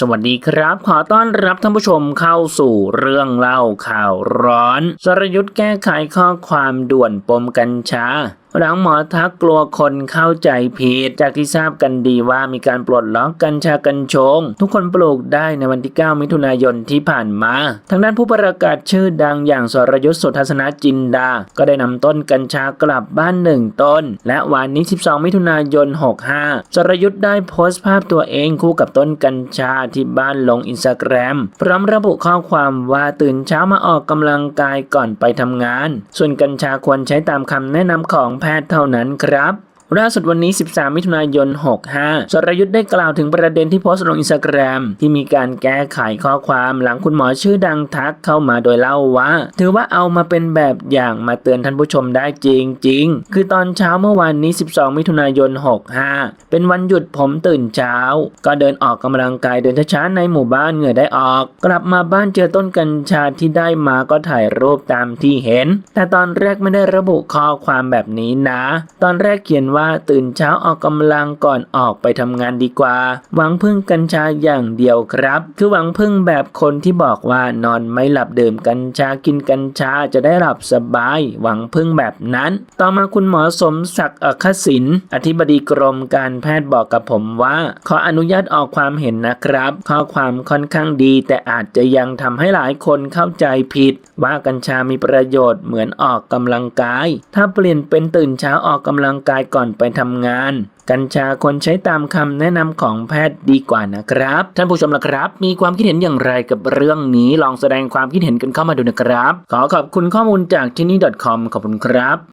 สวัสดีครับ ขอต้อนรับท่านผู้ชมเข้าสู่เรื่องเล่าข่าวร้อน สรยุทธ์แก้ไขข้อความด่วนปมกัญชาหลังหมอทักกลัวคนเข้าใจผิด จากที่ทราบกันดีว่ามีการปลดล็อกกัญชากัญชง ทุกคนปลูกได้ในวันที่ 9 มิถุนายนที่ผ่านมา ทางด้านผู้ประกาศชื่อดังอย่างสรยุทธ์สุทัศนจินดา ก็ได้นำต้นกัญชากลับบ้านหนึ่งต้น และวันนี้ 12 มิถุนายน 65 สรยุทธ์ได้โพสต์ภาพตัวเองคู่กับต้นกัญชาที่บ้านลงอินสตาแกรมพร้อมระบุข้อความว่าตื่นเช้ามาออกกำลังกายก่อนไปทำงาน ส่วนกัญชาควรใช้ตามคำแนะนำของแพทย์เท่านั้นครับ ล่าสุดวันนี้ 13 มิถุนายน 65 สรยุทธ์ได้กล่าวถึงประเด็นที่โพสต์ลงอินสตาแกรมที่มีการแก้ไขข้อความหลังคุณหมอชื่อดังทักเข้ามาโดยเล่าว่า ถือว่าเอามาเป็นแบบอย่างมาเตือนท่านผู้ชมได้จริง ๆ คือตอนเช้าเมื่อวานนี้ 12 มิถุนายน 65 เป็นวันหยุดผมตื่นเช้า ก็เดินออกกำลังกายเดินช้าๆในหมู่บ้านเหงื่อได้ออก กลับมาบ้านเจอต้นกัญชาที่ได้มาก็ถ่ายรูปตามที่เห็น แต่ตอนแรกไม่ได้ระบุข้อความแบบนี้นะ ตอนแรกเขียนว่า่าตื่นเช้าออกกำลังก่อนออกไปทำงานดีกว่า หวังพึ่งกัญชาอย่างเดียวครับ คือหวังพึ่งแบบคนที่บอกว่านอนไม่หลับดื่มกัญชากินกัญชาจะได้หลับสบาย หวังพึ่งแบบนั้น ต่อมาคุณหมอสมศักดิ์อัคศินอธิบดีกรมการแพทย์บอกกับผมว่า ขออนุญาตออกความเห็นนะครับ ข้อความค่อนข้างดี แต่อาจจะยังทำให้หลายคนเข้าใจผิด ว่ากัญชามีประโยชน์เหมือนออกกำลังกาย ถ้าเปลี่ยนเป็นตื่นเช้าออกกำลังกายก่อนอนไปทำงาน กัญชาควรใช้ตามคำแนะนำของแพทย์ดีกว่านะครับ ท่านผู้ชมละครับ มีความคิดเห็นอย่างไรกับเรื่องนี้ลองแสดงความคิดเห็นกันเข้ามาดูนะครับ ขอขอบคุณข้อมูลจากที่นี่ .com ขอบคุณครับ